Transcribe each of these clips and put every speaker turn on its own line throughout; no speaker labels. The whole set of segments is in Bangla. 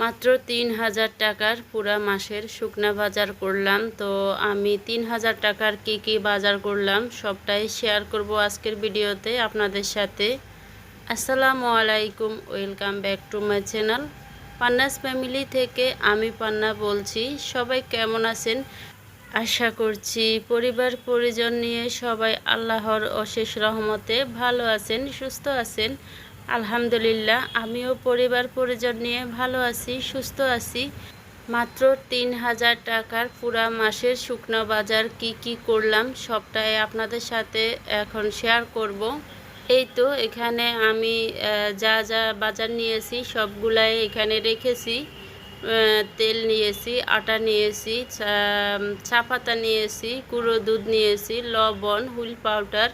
মাত্র তিন হাজার টাকার পুরা মাসের শুকনা বাজার করলাম, তো আমি তিন হাজার টাকার কি কি বাজার করলাম সবটাই শেয়ার করব আজকের ভিডিওতে আপনাদের সাথে। আসসালামু আলাইকুম, welcome back to my channel. Panna's family থেকে আমি পান্না বলছি, সবাই কেমন আছেন? আশা করছি পরিবার পরিজন নিয়ে সবাই আল্লাহর অশেষ রহমতে ভালো আছেন, সুস্থ আছেন। আলহামদুলিল্লাহ, আমিও পরিবার পরিজন নিয়ে ভালো আছি, সুস্থ আছি। মাত্র তিন হাজার টাকার পুরা মাসের শুকনো বাজার কি কি করলাম সবটাই আপনাদের সাথে এখন শেয়ার করব। এই তো এখানে আমি যা যা বাজার নিয়েছি সবগুলাই এখানে রেখেছি। তেল নিয়েছি, আটা নিয়েছি চা- পাতা নিয়েছি, গুঁড়ো দুধ নিয়েছি, লবণ, হুইল পাউডার,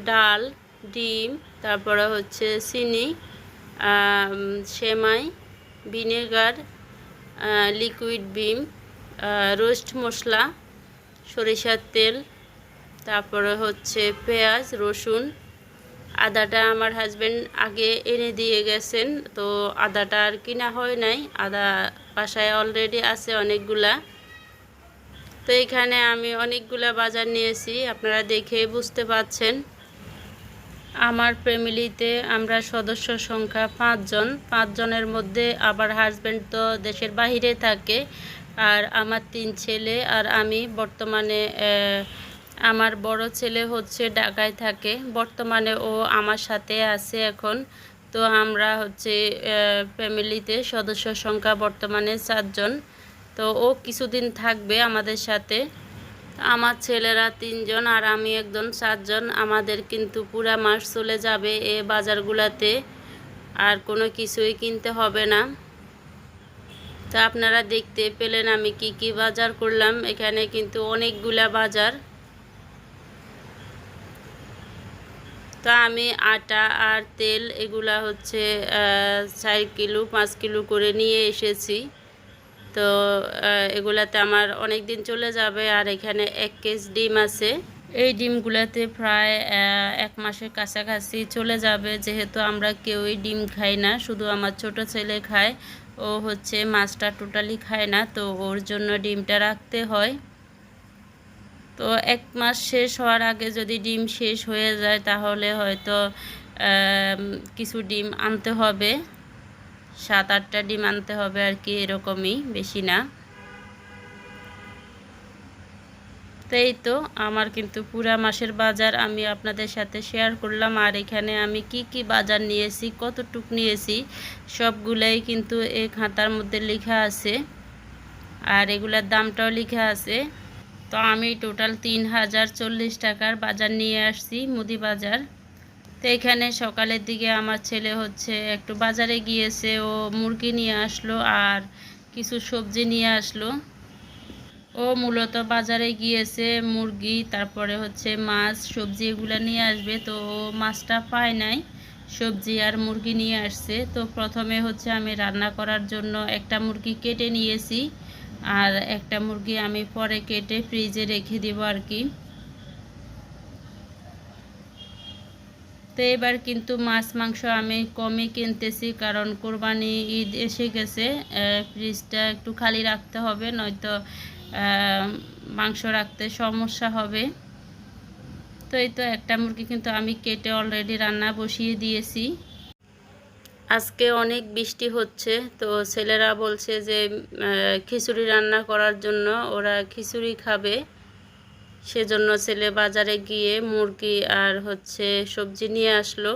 ডাল ডিম, তারপরে হচ্ছে চিনি সেমাই, ভিনেগার লিকুইড বিম রোস্ট মশলা, সরিষার তেল, তারপরে হচ্ছে পেঁয়াজ, রসুন। আদাটা আমার হাজব্যান্ড আগে এনে দিয়ে গেছেন, তো আদাটা আর কিনা হয় নাই, আদা বাসায় অলরেডি আছে অনেকগুলা। তো এখানে আমি অনেকগুলা বাজার নিয়েছি, আপনারা দেখে বুঝতে পাচ্ছেন আমার ফ্যামিলিতে আমরা সদস্য সংখ্যা পাঁচজন। পাঁচজনের মধ্যে আবার হাজব্যান্ড তো দেশের বাহিরে থাকে আর আমার তিন ছেলে আর আমি বর্তমানে আমার বড় ছেলে হচ্ছে ঢাকায় থাকে। বর্তমানে ও আমার সাথে আছে এখন। তো আমরা হচ্ছে ফ্যামিলিতে সদস্য সংখ্যা বর্তমানে চারজন তো ও কিছুদিন থাকবে আমাদের সাথে। আমার ছেলেরা তিনজন আর আমি একজন, সাতজন। আমাদের কিন্তু পুরা মাস চলে যাবে এ বাজারগুলাতে। আর কোনো কিছুই কিনতে হবে না। তো আপনারা দেখতে পেলেন আমি কি কি বাজার করলাম। এখানে কিন্তু অনেকগুলা বাজার। তো আমি আটা আর তেল এগুলা হচ্ছে চার কিলো, পাঁচ কিলো করে নিয়ে এসেছি। তো এগুলাতে আমার অনেক দিন চলে যাবে আর এখানে এক কেজ ডিম আছে। এই ডিমগুলাতে প্রায় এক মাসের কাছাকাছি চলে যাবে। যেহেতু আমরা কেউই ডিম খাই না, শুধু আমার ছোট ছেলে খায়। ও হচ্ছে মাছটা টোটালি খায় না, তো ওর জন্য ডিমটা রাখতে হয়। তো এক মাস শেষ হওয়ার আগে যদি ডিম শেষ হয়ে যায়, তাহলে হয়তো কিছু ডিম আনতে হবে। সাত আটটা ডিম আনতে হবে আর কি, এরকমই, বেশি না। তো এই তো, আমার কিন্তু পুরা মাসের বাজার আমি আপনাদের সাথে শেয়ার করলাম। আর এখানে আমি কি কি বাজার নিয়েছি, কতটুক নিয়েছি, সবগুলাই কিন্তু এই খাতার মধ্যে লেখা আছে। আর এগুলার দামটাও লেখা আছে। তো আমি টোটাল তিন হাজার চল্লিশ টাকার বাজার নিয়ে আসছি, মুদি বাজার। তো এখানে সকালের দিকে আমার ছেলে হচ্ছে একটু বাজারে গিয়েছে, ও মুরগি নিয়ে আসলো আর কিছু সবজি নিয়ে আসলো। ও মূলত বাজারে গিয়েছে মুরগি, তারপরে হচ্ছে মাছ, সবজি এগুলো নিয়ে আসবে। তো ও মাছটা পায় নাই, সবজি আর মুরগি নিয়ে আসছে। তো প্রথমে হচ্ছে আমি রান্না করার জন্য একটা মুরগি কেটে নিয়েছি আর একটা মুরগি আমি পরে কেটে ফ্রিজে রেখে দিব আর কি। তো এবার কিন্তু মাছ, মাংস আমি কমই কিনতেছি কারণ কোরবানি ঈদ এসে গেছে। ফ্রিজটা একটু খালি রাখতে হবে, নয়তো মাংস রাখতে সমস্যা হবে। তো এই তো একটা মুরগি কিন্তু আমি কেটে অলরেডি রান্না বসিয়ে দিয়েছি। আজকে অনেক বৃষ্টি হচ্ছে, তো ছেলেরা বলছে যে খিচুড়ি রান্না করার জন্য ওরা খিচুড়ি খাবে। সেজন্য ছেলে বাজারে গিয়ে মুরগি আর হচ্ছে সবজি নিয়ে আসলো।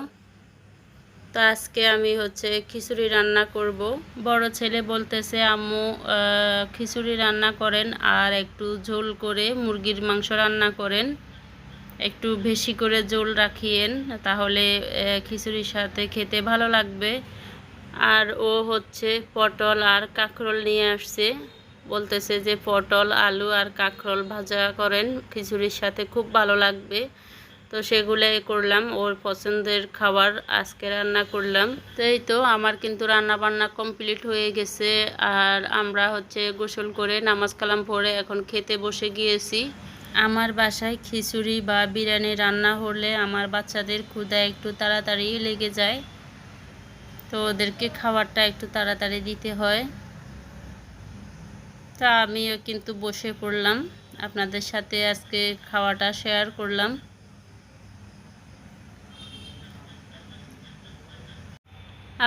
তো আজকে আমি হচ্ছে খিচুড়ি রান্না করব। বড় ছেলে বলতেছে, আম্মু খিচুড়ি রান্না করেন আর একটু ঝোল করে মুরগির মাংস রান্না করেন। একটু বেশি করে ঝোল রাখিয়েন, তাহলে খিচুড়ির সাথে খেতে ভালো লাগবে। আর ও হচ্ছে পটল আর কাঁকরোল নিয়ে আসছে। বলতেছে যে পটল, আলু আর কাঁকরোল ভাজা করেন। খিচুড়ির সাথে খুব ভালো লাগবে। তো সেগুলোই করলাম, ওর পছন্দের খাবার। আজকে রান্না করলাম। তো এই তো, আমার কিন্তু রান্না বান্না কমপ্লিট হয়ে গেছে। আর আমরা হচ্ছে গোসল করে নামাজ কালাম পড়ে এখন খেতে বসে গিয়েছি। আমার বাসায় খিচুড়ি বা বিরিয়ানি রান্না হলে আমার বাচ্চাদের ক্ষুধা একটু তাড়াতাড়ি লেগে যায়। তো ওদেরকে খাবারটা একটু তাড়াতাড়ি দিতে হয়। তা আমিও কিন্তু বসে পড়লাম। আপনাদের সাথে আজকে খাওয়াটা শেয়ার করলাম।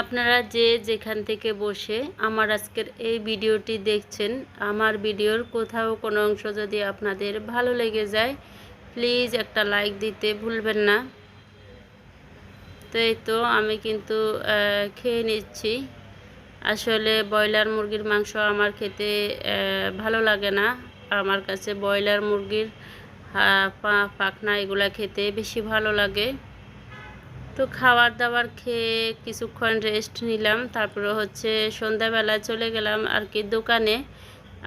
আপনারা যে যেখান থেকে বসে আমার আজকের এই ভিডিওটি দেখছেন, আমার ভিডিওর কোথাও কোনো অংশ যদি আপনাদের ভালো লেগে যায় প্লিজ একটা লাইক দিতে ভুলবেন না। তো এই তো আমি কিন্তু খেয়ে নিচ্ছি। আসলে ব্রয়লার মুরগির মাংস আমার খেতে ভালো লাগে না। আমার কাছে ব্রয়লার মুরগির পাখনা এগুলা খেতে বেশি ভালো লাগে। তো খাবার দাবার খেয়ে কিছুক্ষণ রেস্ট নিলাম, তারপরে হচ্ছে সন্ধ্যাবেলা চলে গেলাম আর কি দোকানে।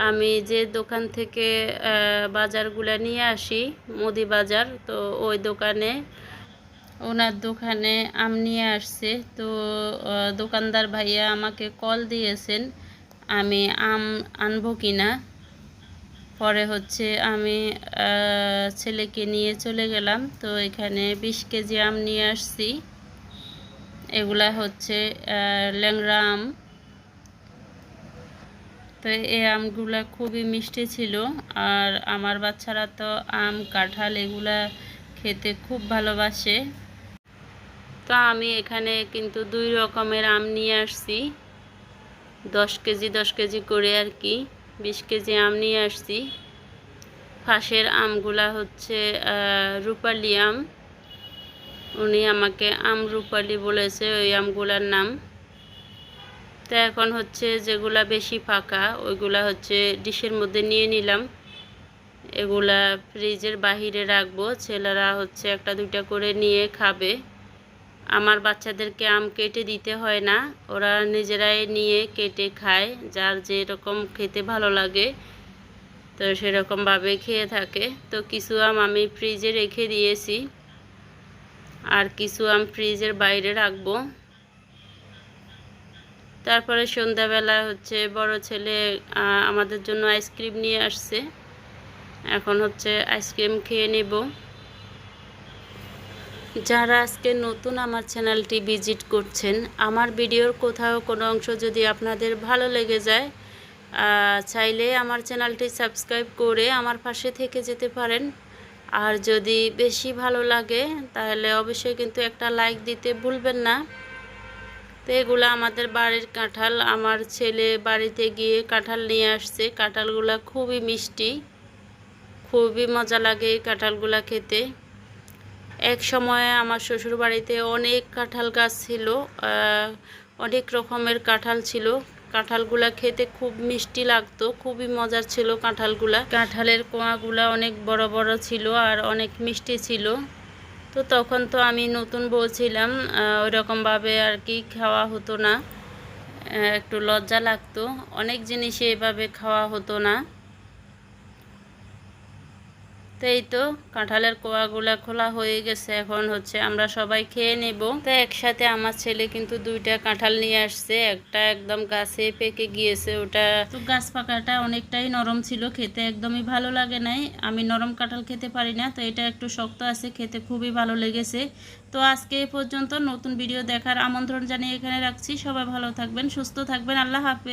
আমি যে দোকান থেকে বাজারগুলো নিয়ে আসি, মুদি বাজার, তো ওই দোকানে ওনার দোকানে আম নিয়ে আসছে। তো দোকানদার ভাইয়া আমাকে কল দিয়েছেন, আমি আম আনব কি না পরে হচ্ছে আমি ছেলেকে নিয়ে চলে গেলাম। তো এখানে বিশ কেজি আম নিয়ে আসছি। এগুলা হচ্ছে ল্যাংড়া আম। তো এই আমগুলা খুবই মিষ্টি ছিল। আর আমার বাচ্চারা তো আম, কাঁঠাল এগুলা খেতে খুব ভালোবাসে। তো আমি এখানে কিন্তু দুই রকমের আম নিয়ে আসছি। দশ কেজি দশ কেজি করে আর কি, বিশ কেজি আম নিয়ে আসছি। ফাঁসের আমগুলা হচ্ছে রূপালি আম। উনি আমাকে আম রূপালি বলেছে, ওই আমগুলার নাম। তো এখন হচ্ছে যেগুলা বেশি ফাঁকা, ওইগুলা হচ্ছে ডিশের মধ্যে নিয়ে নিলাম। এগুলা ফ্রিজের বাহিরে রাখব, ছেলেরা হচ্ছে একটা দুইটা করে নিয়ে খাবে। আমার বাচ্চাদেরকে আম কেটে দিতে হয় না। ওরা নিজেরাই নিয়ে কেটে খায়, যার যেরকম খেতে ভালো লাগে, তো সেরকমভাবে খেয়ে থাকে। তো কিছু আম আমি ফ্রিজে রেখে দিয়েছি। আর কিছু আম ফ্রিজের বাইরে রাখব। তারপরে সন্ধ্যাবেলা হচ্ছে বড় ছেলে আমাদের জন্য আইসক্রিম নিয়ে আসছে। এখন হচ্ছে আইসক্রিম খেয়ে নেব। যারা আজকে নতুন আমার চ্যানেলটি ভিজিট করছেন, আমার ভিডিওর কোথাও কোনো অংশ যদি আপনাদের ভালো লেগে যায় চাইলে আমার চ্যানেলটি সাবস্ক্রাইব করে আমার পাশে থেকে যেতে পারেন। আর যদি বেশি ভালো লাগে, তাহলে অবশ্যই কিন্তু একটা লাইক দিতে ভুলবেন না। তো এগুলো আমাদের বাড়ির কাঁঠাল। আমার ছেলে বাড়িতে গিয়ে কাঁঠাল নিয়ে আসছে। কাঁঠালগুলো খুবই মিষ্টি। খুবই মজা লাগে এই কাঁঠালগুলা খেতে। এক সময় আমার শ্বশুর বাড়িতে অনেক কাঁঠাল গাছ ছিল অনেক রকমের কাঁঠাল ছিল। কাঁঠালগুলা খেতে খুব মিষ্টি লাগতো খুবই মজার ছিল কাঁঠালগুলা। কাঁঠালের কোয়াগুলা অনেক বড় বড় ছিল আর অনেক মিষ্টি ছিল। তো তখন তো আমি নতুন বউ ছিলাম আহ, ওইরকমভাবে আর কি খাওয়া হতো না একটু লজ্জা লাগতো। অনেক জিনিসই এভাবে খাওয়া হতো না। তো এই তো, কাঁঠালের কোয়াগুলা খোলা হয়ে গেছে। এখন হচ্ছে আমরা সবাই খেয়ে নেব। তো একসাথে আমার ছেলে কিন্তু দুইটা কাঁঠাল নিয়ে আসছে। একটা একদম গাছে পেকে গিয়েছে, ওটা তো গাছ পাকাটা অনেকটাই নরম ছিল। খেতে একদমই ভালো লাগে নাই। আমি নরম কাঁঠাল খেতে পারি না, তো এটা একটু শক্ত আছে, খেতে খুবই ভালো লেগেছে। তো আজকে এ পর্যন্ত নতুন ভিডিও দেখার আমন্ত্রণ জানিয়ে এখানে রাখছি। সবাই ভালো থাকবেন, সুস্থ থাকবেন। আল্লাহ হাফেজ।